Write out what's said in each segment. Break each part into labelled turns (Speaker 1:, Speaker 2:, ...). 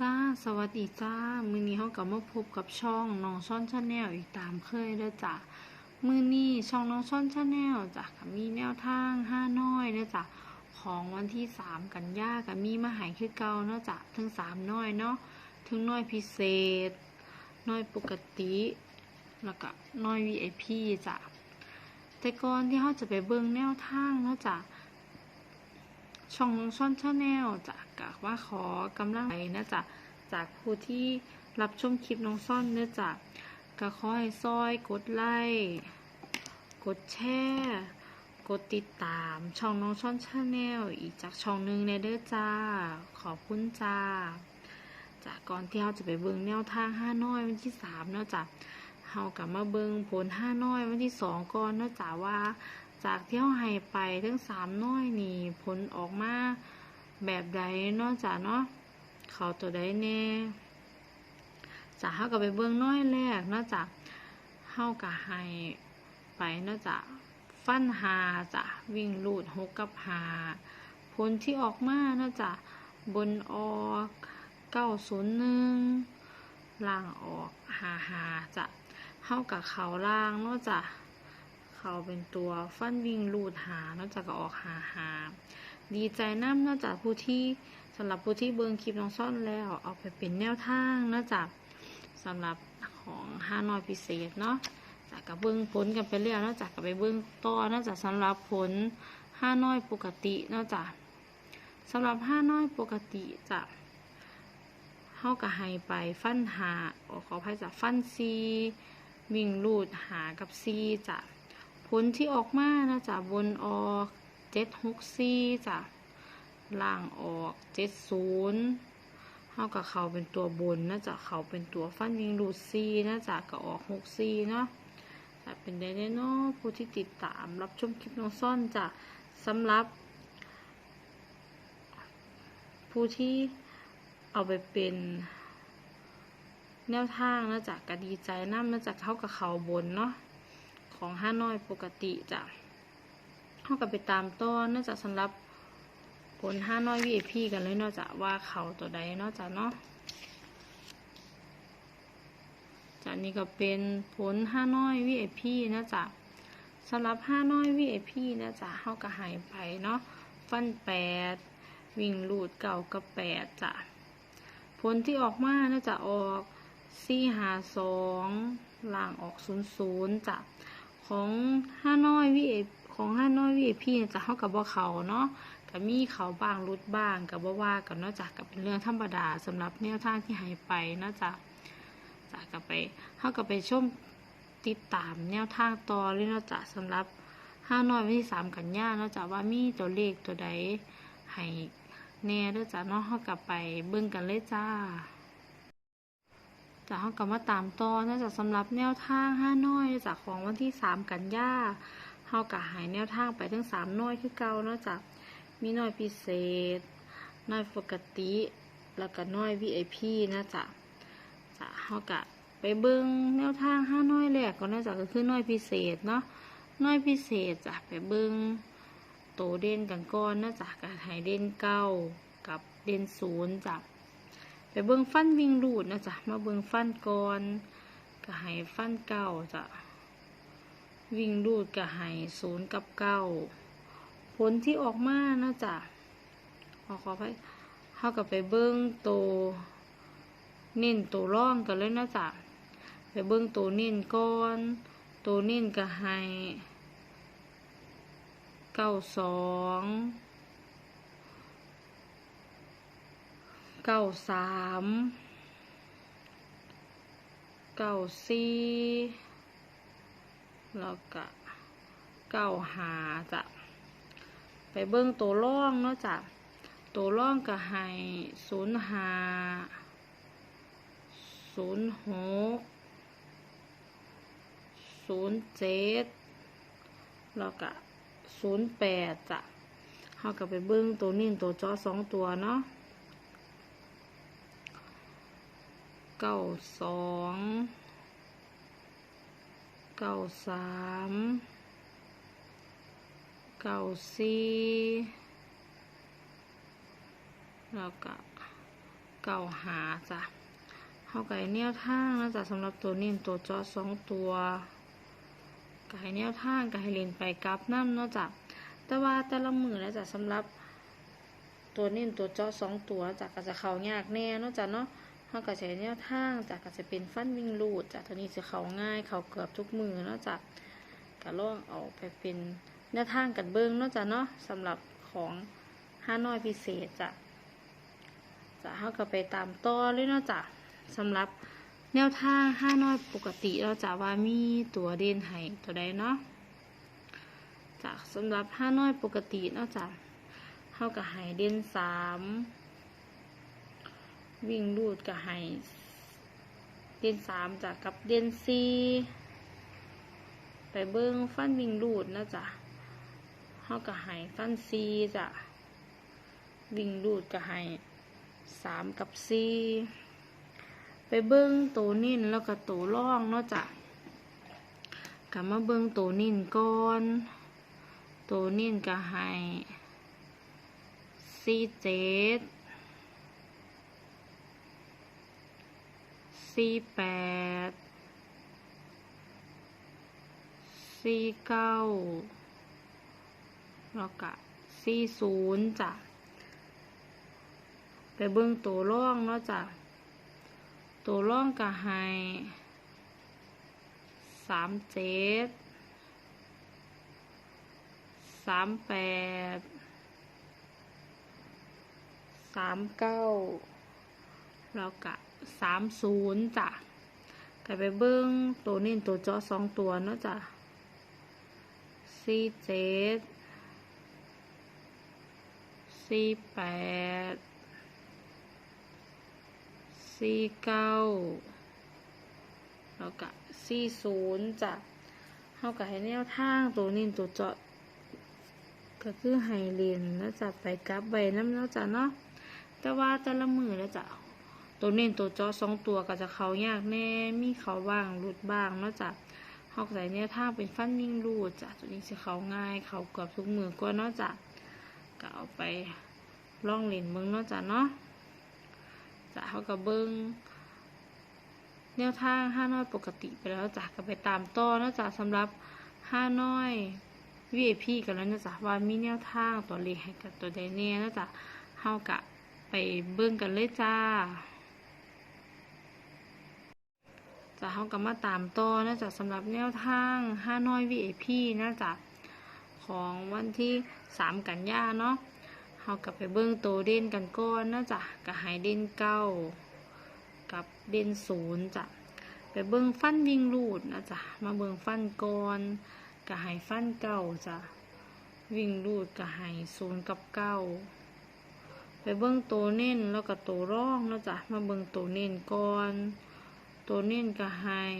Speaker 1: จ้าสวัสดีจ้า มือนี้เขากลับมาพบกับช่องน้องช่อนชาแนลอีกตามเคยเด้อจ้ะมือนี้ช่องน้องช่อนชาแนลจ้ะก็มีแนวทางห้าน้อยเด้อจ้ะของวันที่สามกันยาก็มีมาหายคือเก่าเนาะจ้ะทั้งสามน้อยเนาะทั้งน้อยพิเศษ น้อยปกติแล้วก็น้อย VIP จ้ะแต่ก่อนที่เขาจะไปเบิ่งแนวทางเนาะจ้ะ ช่องน้องช่อนชาแนลจะกะว่าขอกำลังใจนะจ๊ะจากผู้ที่รับชมคลิปน้องซ่อนเนื่อจากก็ขอให้ซอยกดไลค์กดแชร์กดติดตามช่องน้องช่อนชาแนลอีกจากช่องหนึ่งในเด้อจ้า ขอบคุณจ้าจากก่อนที่เราจะไปเบิ่งแนวทางห้าน้อยวันที่สามเนาะจ้ะเฮากลับมาเบิ่งผลห้าน้อยวันที่สองก่อนเนาะจ้ะว่า จากที่เราให้ไปทั้งสามน้อยนี่ผลออกมาแบบใดนาะจ้ะเนาะเขาตัวใดแน่จะเฮากับไปเบิ่งน้อยแรกนาะจ้ะเฮากับให้ไปนาะจ้ะฟันหาจ้ะวิ่งลูดหกกับหาผลที่ออกมานาะจ้ะบนออกเก้าศูนย์หนึ่งล่างออกหาหาจ้ะเฮากับเขาล่างนาะจ้ะ เขาเป็นตัวฟันวิ่งลูดหานอกจากก็ออกหาหา ดีใจน้ำนอกจากผู้ที่สำหรับผู้ที่เบิงคลิปน้องซ่อนแล้วเอาไปเป็นแนวทางนอกจากสำหรับของห้าน้อยพิเศษเนาะจากกับเบิงผลกันไปแล้วนอกจากกับไปเบิงต่อนอกจากสำหรับผลห้าน้อยปกตินอกจากสำหรับห้าน้อยปกติจะเข้ากับไฮไปฟันหาขออภัยจากฟันซีวิ่งลูดหากับซีจ้ะ ผลที่ออกมานะจ๊ะบนออกเจ็ดหกสี่จ้ะล่างออกเจ็ดศูนย์เท่ากับเขาเป็นตัวบนนะจ๊ะเขาเป็นตัวฟันยิงรูดซีนะจ๊ะก็ออกหกสี่เนาะแต่เป็นได้แน่เนาะผู้ที่ติดตามรับชมคลิปน้องซ่อนจ้ะสำหรับ ผู้ที่เอาไปเป็นแนวทางนะจ๊ะก็ดีใจน้ำนะจ๊ะเข้ากับเขาบนเนาะ ของห้าน้อยปกติจ้ะเท่ากับไปตามต้นนอกจากสำหรับผลห้าน้อย VIP กันเลยนอกจากว่าเขาตัวใดนอกจากเนาะจากนี้ก็เป็นผลห้าน้อย VIP นะจ๊ะสำหรับห้าน้อย VIP นะจ๊ะเท่ากับหายไปเนาะฟันแปดวิ่งลูดเก่ากับแปดจ้ะผลที่ออกมานะจ๊ะออกสี่หาสองล่างออกศูนย์ศูนย์จ้ะ ของห้าน้อยวีของห้าน้อยวีพี่จะเข้ากับบ่เขาเนาะกับมีเขาบ้างรุดบ้างกับบ่ว่ากันเนาะจ้ะกับเป็นเรื่องธรรมดาสำหรับแนวทางที่หายไปเนาะจ้ะจ้ะกับไปเข้ากับไปชมติดตามแนวทางต่อเลยเนาะจ้ะสำหรับห้าน้อยวันที่สามกันยาเนาะจ้ะว่ามีตัวเลขตัวใดให้แน่เด้อจ้ะเนาะเข้ากับไปเบิ่งกันเลยจ้า จากเขากลับมาตามต่อเนื่องจากสำหรับแนวทางห้าน้อยจากของวันที่สามกันยาเขากะหายแนวทางไปทั้งสามน้อยคือเก่าเนอกจากมีน้อยพิเศษ น้อยปกติ แล้วก็น้อย VIP นะจ๊ะจะเขากะไปเบิ้งแนวทางห้าน้อยแรกก็นอกจากก็คือน้อยพิเศษเนาะน้อยพิเศษจ้ะไปเบิ้งโตเด่นกันก่อนนะจ๊ะกะหายเด่นเก้ากับเด่นศูนย์จ้ะ ไปเบิ่งฟันวิ่งรูดนะจ๊ะมาเบิ่งฟันก่อนก็ให้ฟันเก้าจ้ะวิ่งรูดก็ให้ศูนย์กับเก้าผลที่ออกมานะจ๊ะขอขอไปเข้ากับไปเบิ่งโตวเน้นโตวร่องกันเลยนะจ๊ะไปเบิ่งโตวเน้นก่อนโตวเน้นก็ให้เก้าสอง เก้าสามเก้าสี่แล้วก็เก้าหาจ้ะไปเบิ้งตัวร่องเนาะจ้ะตัวร่องก็ให้ศูนย์หาศูนย์หกศูนย์เจ็ดแล้วก็ศูนย์แปดจ้ะเขาก็ไปเบิ้งตัวนิ่งตัวจอสองตัวเนาะ เก้าสองเก้าสามเก้าสี่แล้วก็เก่าหาจ้ะเฮาไก่แนวทางนะจ๊ะสำหรับตัวนี้ตัวจอสองตัวไก่แนวทางไก่เล่นไปกับน้ำเนาะจ้ะแต่ว่าแต่ละมือแล้วจ้ะสำหรับตัวนี้ตัวจาะสองตัวจากก็จะเขายากแน่เนาะจ้ะเนาะ เขาก็ใช้แนวทางจากก็จะเป็นฟันวิ่งลูดจ้ะตัวนี้จะเขาง่ายเขาเกือบทุกมือเนาะจ้ะก็ลองเอาไปเป็นแนวทางกันเบิ้งเนาะจ้ะเนาะสำหรับของห้าน้อยพิเศษจ้ะจะเขาก็ไปตามต่อเลยเนาะจ้ะสำหรับแนวทางห้าน้อยปกติเราจะว่ามีตัวเด่นให้ตัวใดเนาะจ้ะสำหรับห้าน้อยปกติเนาะจ้ะเท่ากับไฮเดนสาม วิ่งรูดกับไฮเดนสามจากกับเดนซีไปเบิ้งฟันวิ่งรูดนะจ๊ะเท่ากับไฮฟันซีจ้ะวิ่งรูดกับไฮสามกับซีไปเบิ้งตัวนิ่นแล้วก็ตัวล่องเนาะจ้ะกลับมาเบิ้งตัวนิ่นก่อนตัวนิ่นกับไฮสี่เจ็ด สี่แปดสี่เก้าแล้วก็สี่ศูนย์จ้ะ ไปเบิ่งตัวร่องเนาะจ้ะ ตัวร่องก็ให้สามเจ็ดสามแปดสามเก้าแล้วก็ สามศูนย์จ้ะก็ไปเบิ้งตัวนี้ตัวจาะสองตัวเนาะจ้ะสี่เจ็ดสี่แปดสี่เก้าแล้วก็สี่ศูนย์จ้ะเขาก็ให้แนวทางตัวนี้ตัวเจาะก็คือไฮเลนแล้วจะไปกลับใบน้ำแล้วจ้ะเนาะแต่ว่าแต่ละมือแล้วจ้ะ ตัวเน้นตัวจอสองตัวก็จะเขายากแน่ มีเขาบ้างรุดบ้างแล้วจ้ะเขาใส่เนี่ยถ้าเป็นฟันนิ่งรูดจ้ะตัวนี้จะเขาง่ายเขาเกือบทุกมือก็นาะจ้ะก็เอาไปล่องเล่นเมืองนาะจ้ะเนาะจ้ะเขากับเบิ้งแนวทางห้าน้อยปกติไปแล้วจ้ะก็ไปตามต่อนาะจ้ะสำหรับห้าน้อย VIP กันแล้วนะจ๊ะว่ามีแนวทางตัวเลขให้กับตัวใดแน่นะจ๊ะเฮากะไปเบิ่งกันเลยจ้า จะเฮากะมาตามต่อนะจ๊ะสำหรับแนวทางห้าน้อย VIP นะจ๊ะของวันที่สามกันยาเนาะเฮากะไปเบิ่งตัวเด่นกันก่อนนะจ๊ะกะหายเด่นเก้ากับเด่นศูนย์จ้ะไปเบิ่งฟันยิงรูดนะจ๊ะมาเบิ่งฟันก่อนกะหายฟันเก่าจ้ะวิ่งรูดกะหายศูนย์กับเก้าไปเบิ้งตัวเน้นแล้วก็ตัวร่องแล้วจ้ะมาเบิ้งตัวเน้นก่อน ตัวเน้นกะหาย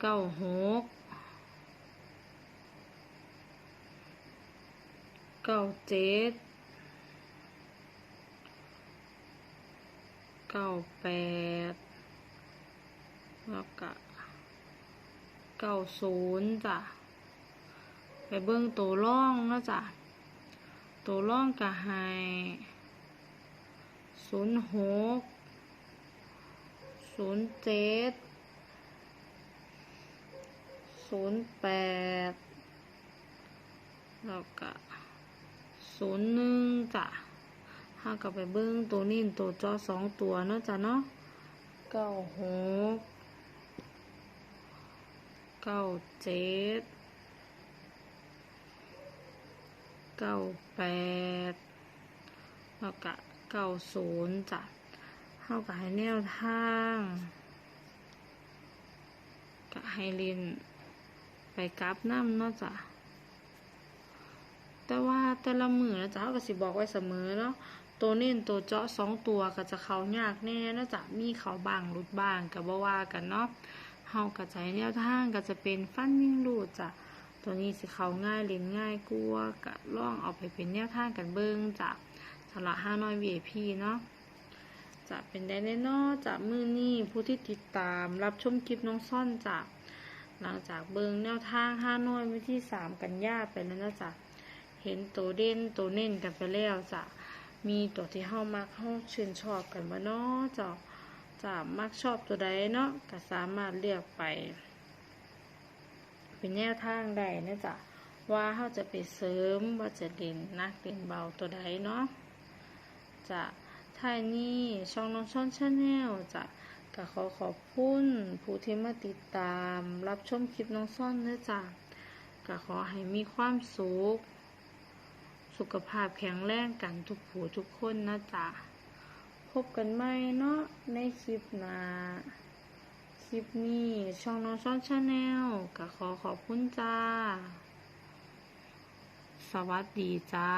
Speaker 1: เก้าหกเก้าเจ็ดเก้าแปดแล้วก็เก้าศูนย์จ้ะ ไปเบิ้งตัวร่องแล้วจ้ะ ตัวร่องกะไฮศูนย์หก ศูนย์เจ็ดศูนย์แปดแล้วก็ศูนย์หนึ่งจ้ะถ้ากับไปเบิ้งตัวนี้ตัวจอสองตัวเนาะจ้ะเนาะเก้าหกเก้าเจ็ดเก้าแปดแล้วก็เก้าศูนย์จ้ะ เข้ากับให้แนวทางกับให้เรียนไปกราฟน้ำเนาะจ้ะแต่ว่าแต่ละมือนะจ๊ะเขาก็สิบอกไว้เสมอเนาะตัวเน้นตัวเจาะสองตัวก็จะเขายากแน่นะจ๊ะมีเขาบางรุดบ้างกับว่าว่ากันเนาะเฮากระจายแนวทางก็จะเป็นฟันวิ่งรูดจ้ะตัวนี้สิเขาง่ายเล่นง่ายกลัวกะล่องเอาไปเป็นแนวทางกันเบิ้งจ้ะสำหรับห้าน้อย VIP เนาะ จะเป็นได้แน่นอนจากมือนี้ผู้ที่ติดตามรับชมคลิปน้องซ่อนจ้ะหลังจากเบิ้งแนวทางห้าน้อยวิธีสามกันยาไปแล้วนะจ้ะเห็นตัวเด่นตัวเน้นกันไปแล้วจ้ะมีตัวที่เฮามักเฮาชื่นชอบกันบ่เนาะจ้าจะมักชอบตัวใดเนาะก็สามารถเลือกไป เป็นแนวทางได้นะจ๊ะว่าเฮาจะไปเสริมว่าจะเด่นนักเด่นเบาตัวใดเนาะจะ ท้ายนี้ช่องน้องช่อนชาแนลจะก็ขอขอบคุณผู้ที่มาติดตาม รับชมคลิปน้องซ่อนเด้อจ้ะก็ขอให้มีความสุข สุขภาพแข็งแรงกันทุกผู้ทุกคนนะจ๊ะ พบกันใหม่เนาะในคลิปหน้าคลิปนี้ช่องน้องช่อนชาแนลก็ขอขอบคุณจ้า สวัสดีจ้า